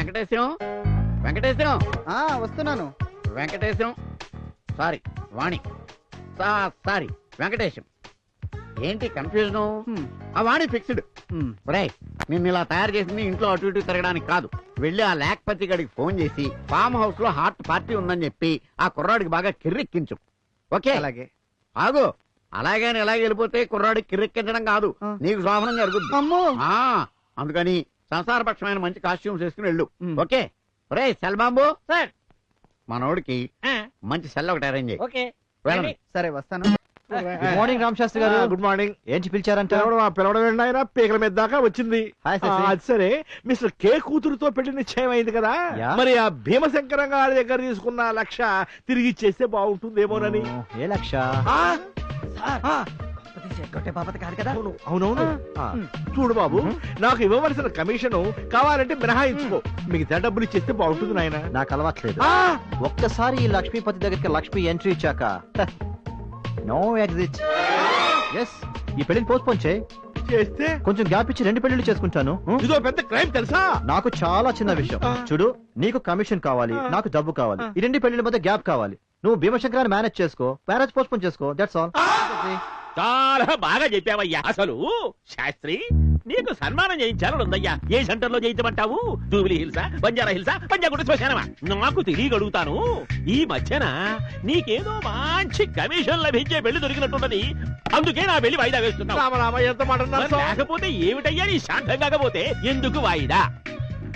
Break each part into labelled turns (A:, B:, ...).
A: వెంకటేశ్వరం వెంకటేశ్వరం
B: ఆ వస్తున్నాను.
A: Venkatesam? Sorry Vani. Sorry Venkatesham. ఏంటి కన్ఫ్యూజన్? ఆ వాణి ఫిక్స్డ్. ఒరే నిన్ను ఇలా తయారు చేసింది ఇంట్లో అటు ఇటు తిరగడానికి కాదు. వెళ్ళి ఆ లేఖపతి గడికి ఫోన్ చేసి ఫామ్ హౌస్లో హార్ట్ పార్టీ ఉందని చెప్పి ఆ కుర్రాడికి బాగా కిర్రెక్కించు. ఓకే?
B: అలాగే.
A: ఆగు. అలాగే ఎలా వెళ్ళిపోతే కుర్రాడికి కిర్రెక్కించడం కాదు. నీకు శోభనం ఆ అందుకని సంసారపక్షమైన మంచి కాస్ట్యూమ్స్ వేసుకుని వెళ్ళు. ఓకే? ఒరే సెల్ బాంబు
C: సార్.
A: మనోడికి మంచి సెల్ ఒకటి అరేంజ్ చేయి.
C: ఓకే.
A: వెళ్ళండి.
B: సరే వస్తాను.
D: గుడ్ మార్నింగ్ రామ్ శాస్త్రి గారు.
E: Good morning.
D: ఏంటి పిలిచారంట?
E: పిలవడం ఆ పిలవడం ఆయన పీకల మీద దాకా వచ్చింది.
D: హాయ్
E: ఆ, అది సరే. మిస్టర్ కే కూతురుతో పెళ్ళి నిశ్చయం అయింది కదా. మరి ఆ భీమశంకరం గారి దగ్గర తీసుకున్న లక్ష తిరిగి ఇచ్చేస్తే బాగుంటుందేమోనని.
D: ఏ లక్ష?
E: ఆ, ఆ,
B: కొట్టే బాపత కాదు కదా?
E: అవును అవునవును. ఆ, చూడు బాబు నాకు ఇవ్వవలసిన కమిషన్ కావాలంటే మినహాయించుకో. మిగతా డబ్బులు ఇచ్చేస్తే బాగుంటుంది నాయన.
D: నాకు అలవాట్లేదు. ఒక్కసారి ఈ లక్ష్మీపతి దగ్గరికి లక్ష్మి ఎంట్రీ ఇచ్చాక నో ఎగ్జిట్. ఎస్ ఈ పెళ్ళిని పోస్ట్పోన్ చేయి.
E: చేస్తే?
D: కొంచెం గ్యాప్ ఇచ్చి రెండు పెళ్ళిళ్ళు చేసుకుంటాను. హ్మ్?
E: ఇదో పెద్ద క్రైమ్ తెలుసా?
D: నాకు చాలా చిన్న విషయం. చూడు నీకు కమిషన్ కావాలి. నాకు డబ్బు కావాలి. ఈ రెండు పెళ్ళిళ్ళ మధ్య గ్యాప్ కావాలి. నువ్వు భీమశంకరాన్ని మేనేజ్ చేసుకో మ్యారేజ్ పోస్ట్పోన్ చేసుకో దట్స్ ఆల్
C: చాలా బాగా చెప్పావయ్యా. అసలు శాస్త్రి నీకు సన్మానం చేయించాలని ఉందయ్యా. ఏ సెంటర్లో చేయించమంటావు? జూబిలీ హిల్సా బంజారా హిల్సా పంజాగుట్ట శ్మశానమా? నాకు తెలియగలుగుతాను. ఈ మధ్యన నీకేదో మంచి కమిషన్ లభించే పెళ్ళి దొరికినట్టున్నది అందుకే నా పెళ్ళి వాయిదా వేస్తున్నావు.
E: రామరామ ఎంత మాట?
C: లేకపోతే ఏమిటయ్యా నీ శాంతం కాకపోతే? ఎందుకు వాయిదా?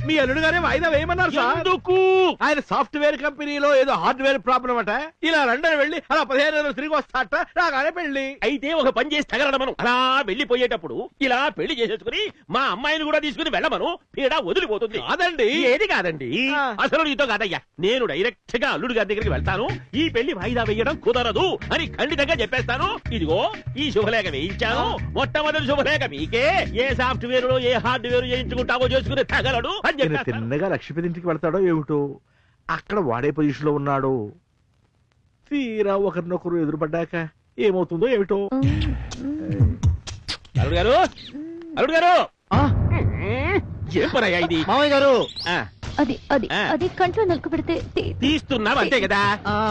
E: మీ అల్లుడు గారే వాయిదా వేయమన్నారు సార్.
C: ఎందుకు?
E: ఆయన సాఫ్ట్వేర్ కంపెనీలో ఏదో హార్డ్వేర్ ప్రాబ్లం అట. ఇలా లండన్ వెళ్ళి అలా పదిహేను రోజులు తిరిగి వస్తాట రాగానే పెళ్ళి
C: అయితే ఒక పని చేసి తగలడమను అలా వెళ్ళిపోయేటప్పుడు ఇలా పెళ్ళి చేసేసుకుని మా అమ్మాయిని కూడా తీసుకుని వెళ్ళమను. పీడ వదిలిపోతుంది.
E: కాదండి.
C: ఏది కాదండి. అసలు నీతో కాదయ్యా. నేను డైరెక్ట్గా అల్లుడు గారి దగ్గరికి వెళ్తాను. ఈ పెళ్ళి వాయిదా వేయడం కుదరదు అని ఖండితంగా చెప్పేస్తాను. ఇదిగో ఈ శుభలేఖ వేయించాను. మొట్టమొదటి శుభలేఖ మీకే. ఏ సాఫ్ట్వేర్లో ఏ హార్డ్వేర్ చేయించుకుంటావో చేసుకుని తగలడు అని
E: ఈయన తిన్నగా లక్ష్మీపతి ఇంటికి వెళ్తాడో ఏమిటో? అక్కడ వాడే పొజిషన్లో ఉన్నాడు. తీరా ఒకరినొకరు ఎదురుపడ్డాక ఏమవుతుందో ఏమిటో?
C: అల్లుడు గారు అల్లుడు గారు!
D: ఆ,
C: ఏం పనయ్యా ఇది?
D: మామయ్య గారు!
C: ఆ,
F: అది అది
C: ఆ.
F: అది కంట్లో నలుకు పెడితే
C: తీస్తున్నావు అంతే కదా.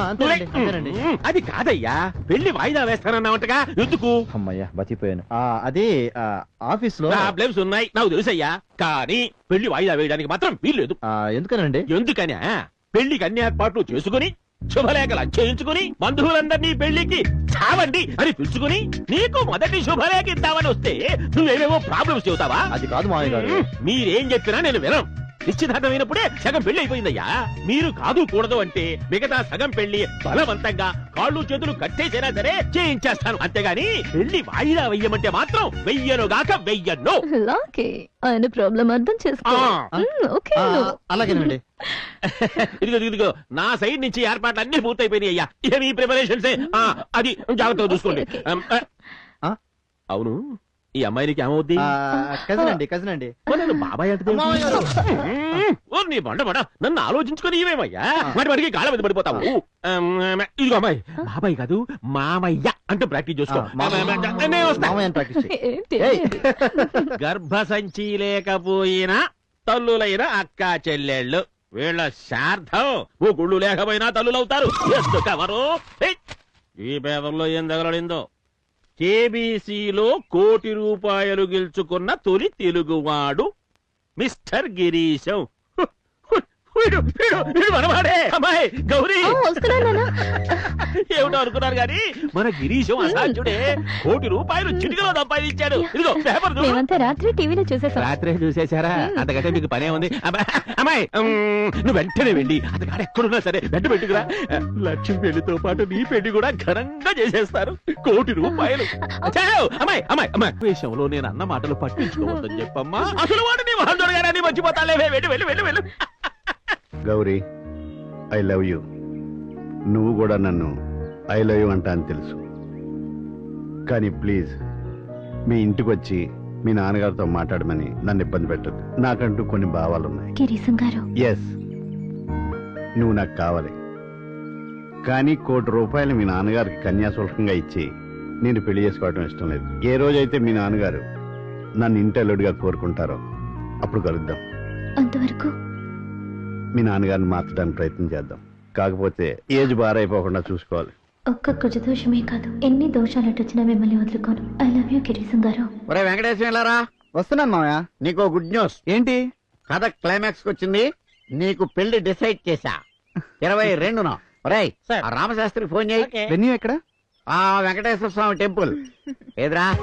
D: అంతేనండి
C: ఉమ్, అది కాదయ్యా. పెళ్ళి వాయిదా వేస్తానన్నావంటగా. ఎందుకు
D: అమ్మయ్యా బతిపోయాను ఆ, అదే ఆ, ఆఫీస్లో
C: ప్రాబ్లమ్స్ ఉన్నాయి. నాకు తెలుసయ్యా. కానీ పెళ్ళి వాయిదా వేయడానికి మాత్రం వీల్లేదు.
D: ఆ, ఎందుకనండి?
C: ఎందుకని పెళ్ళికి అన్ని ఏర్పాట్లు చేసుకుని శుభలేఖలు చేయించుకుని బంధువులందరినీ పెళ్ళికి చావండి అని పిలుచుకుని నీకు మొదటి శుభలేఖ ఇద్దామని వస్తే నువ్వేమేమో ప్రాబ్లమ్స్ చెబుతావా?
D: అది కాదు మామయ్య గారు.
C: మీరేం చెప్పినా నేను వినను. నిశ్చితార్థమైనప్పుడే సగం పెళ్ళి అయిపోయిందయ్యా మీరు కాదు కూడదు అంటే మిగతా సగం పెళ్ళి బలవంతంగా కాళ్ళు చేతులు కట్టేసైనా సరే చేయించేస్తాను. అంతేగాని పెళ్ళి వాయిదా వెయ్యమంటే మాత్రం వెయ్యను గాక వెయ్యను.
F: లాకే ఆయన ప్రాబ్లం అర్థం చేసుకో.
C: ఆ.
F: మ్, ఓకే
D: ఆ,
F: నువ్వు.
D: అలాగేనండి.
C: ఇదిగో ఇదిగో, ఇదిగో నా సైడ్ నుంచి ఏర్పాట్లు అన్ని పూర్తయిపోయినాయి అయ్యా. ఇక మీ ప్రిపరేషన్స్ అది జాగ్రత్తగా చూసుకోండి. ఆ.
D: ఆ?
C: అవును. ఈ అమ్మాయినికి ఏమవుద్ది?
D: కజిన్ అండి కజిన్ అండి
C: నన్ను బాబాయ్ అంటే. నీ బండ బండ. నన్ను ఆలోచించుకొని ఇవేమయ్యా మరి వాడికి కాళ్ళ మీద పడిపోతావు. ఇదిగో అమ్మాయి. బాబాయ్ కాదు మామయ్య అంటూ ప్రాక్టీస్ చేసుకో.
D: ఏయ్.
C: గర్భసంచి లేకపోయినా తల్లులైన అక్క చెల్లెళ్ళు వీళ్ళ శార్థం. ఓ గుళ్ళు లేకపోయినా తల్లులవుతారు. ఎందుకెవరు! ఈ పేపర్లో ఏం తగలడిందో? కేబీసీలో కోటి రూపాయలు గెలుచుకున్న తొలి తెలుగువాడు మిస్టర్ గిరీశం. వీడు వీడు వీడు మనవాడే. అమ్మాయి గౌరీ. ఏమిటో అనుకున్నారు గాని మన గిరీశం అసాధ్యుడే. కోటి రూపాయలు చిటికలో సంపాదించాడు. ఇదిగో పేపర్
F: మేమంతా రాత్రి టీవీలో చూసేసాం.
C: రాత్రే చూసేశారా? అంతకంటే మీకు పనే ఉంది. అమ్మాయి నువ్వు వెంటనే వెళ్ళి అతగాడు ఎక్కడున్నా సరే వెంట పెట్టుకురా. లక్ష్మి పెళ్ళితో పాటు నీ పెళ్ళి కూడా ఘనంగా చేసేస్తారు. కోటి రూపాయలు! అమ్మాయి అమ్మాయి అమ్మాయి. విషయంలో నేను అన్న మాటలు పట్టించుకోవద్దని చెప్పమ్మా. అసలు వాడు నీ వాళ్ళు గారని మర్చిపోతాలే వెళ్ళు వెళ్ళు వెళ్ళు వెళ్ళు.
G: Gauri I love you. నువ్వు కూడా నన్ను ఐ లవ్ యూ అంటా అని తెలుసు. కానీ ప్లీజ్ మీ ఇంటికి వచ్చి మీ నాన్నగారితో మాట్లాడమని నన్ను ఇబ్బంది పెట్టదు నాకంటూ కొన్ని భావాలు ఉన్నాయి
F: గిరీశం గారు.
G: ఎస్ నువ్వు నాకు కావాలి. కానీ కోటి రూపాయలు మీ నాన్నగారికి కన్యాశుల్కంగా ఇచ్చి నేను పెళ్ళి చేసుకోవడం ఇష్టం లేదు. ఏ రోజైతే మీ నాన్నగారు నన్ను ఇంటల్లుడిగా కోరుకుంటారో అప్పుడు కలుద్దాం.
F: అంతవరకు
G: మీ నాన్నగారిని మార్చడానికి ప్రయత్నం చేద్దాం. కాకపోతే ఏజ్ బారైపోకుండా చూసుకోవాలి.
F: ఒక్క కుజ దోషమే కాదు ఎన్ని దోషాలు వచ్చినా మిమ్మల్ని వదులుకోను. ఐ లవ్ యూ గిరీశం గారు.
A: ఒరే వెంకటేశ్వర వెళ్ళారా
B: వస్తున్నాను మామయ్య
A: నీకు గుడ్ న్యూస్
B: ఏంటి?
A: కథ క్లైమాక్స్ వచ్చింది. నీకు పెళ్ళి డిసైడ్ చేశా. ఇరవై రెండున. ఒరేయ్ ఆ రామశాస్త్రికి ఫోన్ చేయి.
B: వెన్యూ ఎక్కడ?
A: ఆ వెంకటేశ్వర స్వామి టెంపుల్. ఏదిరా?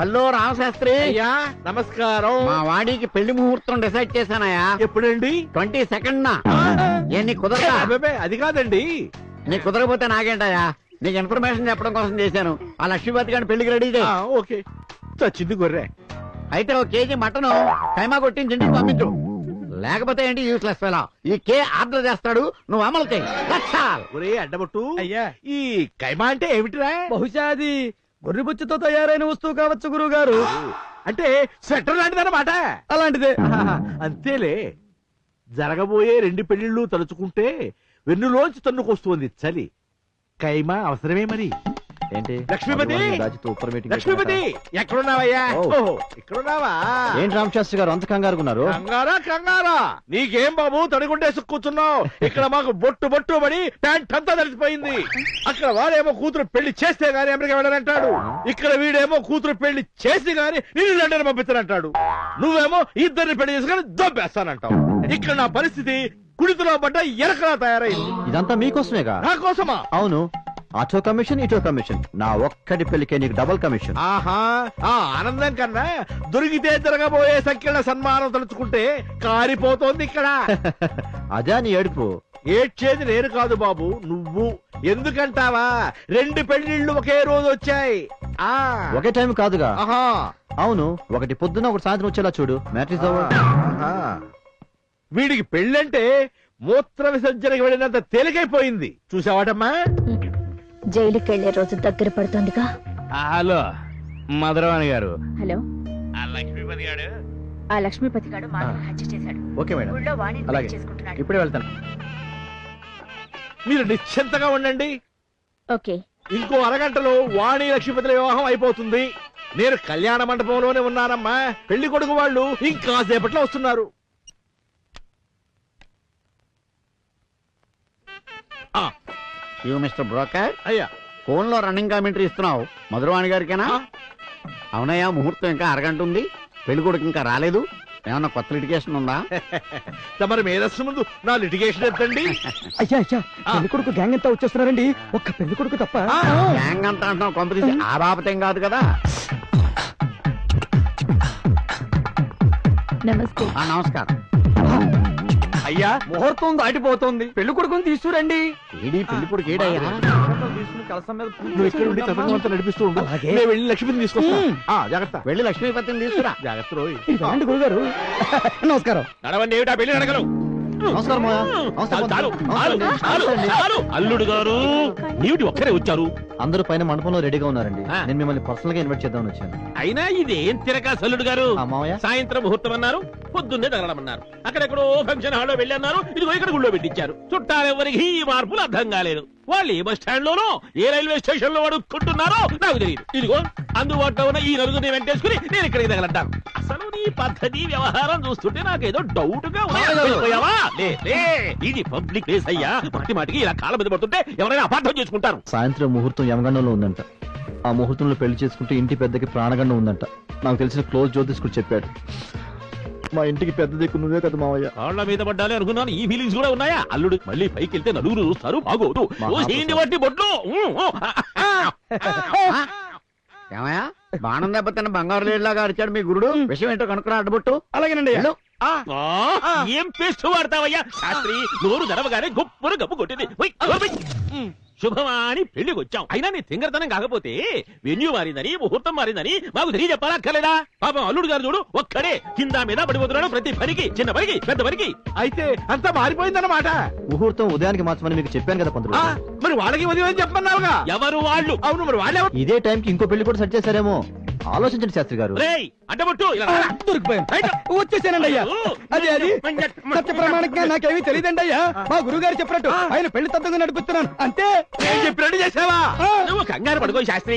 A: హలో రామశాస్త్రి
E: అయ్యా నమస్కారం.
A: మా వాడికి పెళ్ళి ముహూర్తం డిసైడ్ చేశానయ్యా.
E: ఎప్పుడండి?
A: ట్వంటీ సెకండ్ నా ఏ నీ కుదరదా?
E: అబ్బబ్బే, అది కాదండి.
A: నీ కుదరకపోతే నాకేంటయ్యా? నీకు ఇన్ఫర్మేషన్ చెప్పడం కోసం చేశాను. ఆ లక్ష్మీపతి గారిని పెళ్ళికి రెడీ చేయి.
E: ఆ, ఓకే. చచ్చింది గొర్రె.
A: అయితే ఒక కేజీ మటన్ కైమా కొట్టించి ఇంటికి పంపించు. లేకపోతే ఏంటి యూస్లెస్ ఫెలా ఈ కే ఆర్డర్ చేస్తాడు నువ్వు అమలు చేయి.
E: ఒరే అడ్డబొట్టు.
B: అయ్యా.
E: ఈ కైమా అంటే ఏమిటిరా?
B: బహుశా అది గొర్రెబుచ్చుతో తయారైన వస్తువు కావచ్చు గురువు గారు
E: అంటే స్వెటర్ లాంటిదన్నమాట
B: అలాంటిదే.
E: అంతేలే. జరగబోయే రెండు పెళ్ళిళ్ళు తలుచుకుంటే వెన్నులోంచి తన్నుకొస్తుంది చలి. కైమా అవసరమే మరి.
D: ఏంటి?
E: లక్ష్మీపతి!
D: రాజుతో ఉప్పర్ మీటింగ్
E: లక్ష్మీపతి! ఎక్కడున్నావయ్యా? ఇక్కడున్నావా?
D: ఏంటి రామశాస్త్రి గారు అంత కంగారు ఉన్నారు?
E: కంగారా కంగారా? నీకేం బాబు తడిగుండేసి కూర్చున్నావు? ఇక్కడ మాకు బొట్టు బొట్టు పడి ప్యాంట్ అంతా తడిసిపోయింది. అక్కడ వాడేమో కూతురు పెళ్ళి చేస్తే గానీ అమెరికా వెళ్ళనంటాడు. ఇక్కడ వీడేమో కూతురు పెళ్ళి చేసి గానీ నేను లండన్ పంపిస్తానంటాడు. నువ్వేమో ఇద్దరిని పెళ్ళి చేసుకుని దొబ్బేస్తానంటావు. ఇక్కడ నా పరిస్థితి కుడితిలో పడ్డ ఎరకలా తయారైంది.
D: ఇదంతా మీకోసమేగా?
E: నా కోసమా?
D: అవును. అటో కమిషన్ ఇటో కమిషన్. నా ఒక్కటి పెళ్ళికే నీకు డబుల్ కమిషన్.
E: ఆహా ఆ ఆనందం కన్నా దొరికితే జరగబోయే సంఖ్యల సన్మానం తలుచుకుంటే కారిపోతోంది ఇక్కడ.
D: అదే నీ ఏడుపు.
E: ఏడ్చేది నేను కాదు బాబు నువ్వు. ఎందుకంటావా? రెండు పెళ్ళిళ్ళు ఒకే రోజు వచ్చాయి. ఆ.
D: ఒకే టైం కాదుగా.
E: ఆహా.
D: అవును ఒకటి పొద్దున ఒకటి సాయంత్రం వచ్చేలా చూడు. మ్యాట్రిక్స్
E: ఆహా. వీడికి పెళ్ళంటే మూత్ర విసర్జనకి వెళ్ళినంత తేలికైపోయింది. చూసావాటమ్మా?
F: జైలుకి వెళ్ళే రోజు దగ్గర పడుతోందిగా.
C: హలో మధురవాణి గారు.
F: హలో.
E: ఆ లక్ష్మీపతి గారు?
F: ఆ లక్ష్మీపతి గారు హత్య చేశాడు.
D: Okay madam.
F: ఊళ్ళో వాణి
D: అలాగే.
F: చేసుకుంటున్నాడు.
D: ఇప్పుడే వెళ్తాను.
E: మీరు నిశ్చింతగా ఉండండి.
F: ఓకే.
E: ఇంకో అరగంటలో వాణి లక్ష్మీపతుల వివాహం అయిపోతుంది. నేను కళ్యాణ మండపంలోనే ఉన్నానమ్మా. పెళ్ళి కొడుకు వాళ్ళు ఇంకా సేపట్లో వస్తున్నారు.
A: యూ మిస్టర్ బ్రోకర్
E: అయ్యా.
A: ఫోన్లో రన్నింగ్ కామెంటరీ ఇస్తున్నావు. మధురవాణి గారికేనా. అవునయ్యా ముహూర్తం ఇంకా అరగంట ఉంది పెళ్ళి కొడుకు ఇంకా రాలేదు. ఏమన్నా కొత్త లిటికేషన్ ఉందా?
E: తమరి మేధస్సు ముందు నా లిటిగేషన్ ఎత్తండి.
B: అయ్యా అయ్యా
E: ఆ.
B: పెళ్ళి కొడుకు గ్యాంగ్ అంతా వచ్చేస్తున్నారండి. ఒక్క పెళ్ళి కొడుకు తప్ప.
A: గ్యాంగ్ అంతా అంటున్నావు కొంపదీసి ఆ బాపతేం కాదు కదా?
F: నమస్తే.
A: ఆ నమస్కారం.
E: అయ్యా
B: ముహూర్తం దాటిపోతోంది. పెళ్ళి కొడుకుని తీసుకురండి.
A: ఏడి పెళ్ళి కొడుకు ఏడయ్యా
E: నువ్వు ఇక్కడ ఉండి తప్పకుండా నడిపిస్తూ ఉండు.
B: అలాగే.
E: నేను వెళ్ళి లక్ష్మిని తీసుకొస్తా.
B: మ్.
E: ఆ, జాగ్రత్త.
A: వెళ్ళి లక్ష్మీపతిని తీసుకురా.
E: జాగ్రత్త రోయ్.
B: రండి గురుగారు. నమస్కారం.
C: నడవండి ఏమిటా పెళ్ళి నడగలు
D: నమస్కారం మావయ్య. నమస్కారం,
C: చాలు. చాలు. అల్లుడు గారు నీవిటి ఒక్కరే వచ్చారు.
D: అందరూ పైన మండపంలో రెడీగా ఉన్నారండి
C: ఆ.
D: నేను మిమ్మల్ని పర్సనల్గా ఇన్వైట్ చేద్దామని వచ్చాను
C: అయినా ఇదేం తిరగా అల్లుడు గారు
D: ఆ మావయ్య
C: సాయంత్రం ముహూర్తం అన్నారు పొద్దున్నే తగలమన్నారు అక్కడెక్కడో ఫంక్షన్ హాల్లో వెళ్ళి అన్నారు ఇదిగో ఇక్కడ గుళ్ళో పెట్టించారు చుట్టాలెవరికి ఈ మార్పులు అర్థం కాలేదు వాళ్ళు ఏ బస్ స్టాండ్ లోనో ఏ రైల్వే స్టేషన్లో అడుక్కుంటున్నారో నాకు తెలియదు ఇదిగో అందుబాటులో ఉన్న ఈ నలుగురిని వెంటేసుకుని నేను ఇక్కడికి తగలంటాను అసలు నీ పద్ధతి వ్యవహారం చూస్తుంటే నాకేదో డౌట్గా ఉంది.
D: మామయ్య గారు.
C: వెళ్ళిపోయావా? లే, లే. ఇది పబ్లిక్ ప్లేస్ అయ్యా మాటి మాటికి ఇలా కాళ్ళ మీద పడుతుంటే ఎవరైనా అపార్థం చేసుకుంటారు
D: సాయంత్రం ముహూర్తం యమగండంలో ఉందంట. ఆ ముహూర్తంలో పెళ్ళి చేసుకుంటే ఇంటి పెద్దకి ప్రాణగండం ఉందంట. నాకు తెలిసిన క్లోజ్ జ్యోతిష్ కూడా చెప్పాడు. మా ఇంటికి పెద్ద దిక్కు నువ్వే కదా మావయ్య.
C: కాళ్ళ మీద పడ్డాలి అనుకున్నాను. ఈ ఫీలింగ్స్ కూడా ఉన్నాయా? అల్లుడు మళ్ళీ పైకి వెళ్తే నలుగురు చూస్తారు. బాగోదు ఏంటి బట్టి బొడ్లు.
A: ఏమయ్యా? బాణం దెబ్బతిన్న బంగారు లేడిలాగా అరిచాడు మీ గురుడు. విషయం ఏంటో కనుక్కురా అడ్డుబొట్టు.
B: అలాగేనండి
A: వెళ్ళు.
C: ఆ, ఏం పేస్ట్ వాడతావయ్యా? శాస్త్రి నోరు గడవగానే గొప్పరు గప్పు కొట్టింది. ఉమ్, శుభమాని పెళ్ళికి వచ్చాం అయినా నీ తింగరతనం కాకపోతే వెన్యూ మారిందని ముహూర్తం మారిందని మాకు తెలియ చెప్పాలా అక్కర్లేదా పాపం అల్లుడు గారు చూడు ఒక్కడే కింద మీద పడిపోతున్నాడు ప్రతి పనికి చిన్న పనికి పెద్ద పనికి.
E: అయితే అంతా మారిపోయిందన్నమాట.
D: ముహూర్తం ఉదయానికి మార్చమని మీకు చెప్పాను కదా పంతులు
E: మరి వాళ్ళకి ఉదయం చెప్పన్నావుగా
C: ఎవరు వాళ్ళు?
E: అవును మరి వాళ్ళెవరు?
D: ఇదే టైంకి ఇంకో పెళ్ళి కూడా సెట్ చేశారేమో. ఆలోచించండి శాస్త్రి గారు.
C: రేయ్ అడ్డబొట్టు ఇలా. రా.
B: దొరికిపోయాను. వచ్చేసానండి అయ్యా. అది అది. సత్య ప్రమాణంగా నాకేమీ తెలియదండి అయ్యా. మా గురువు గారు చెప్పినట్టు ఆయన పెళ్ళి తత్వంగా నడిపిస్తున్నాను. అంతే.
E: నేను చెప్పినట్టు చేసావా?
C: నువ్వు కంగారు పడుకో శాస్త్రి.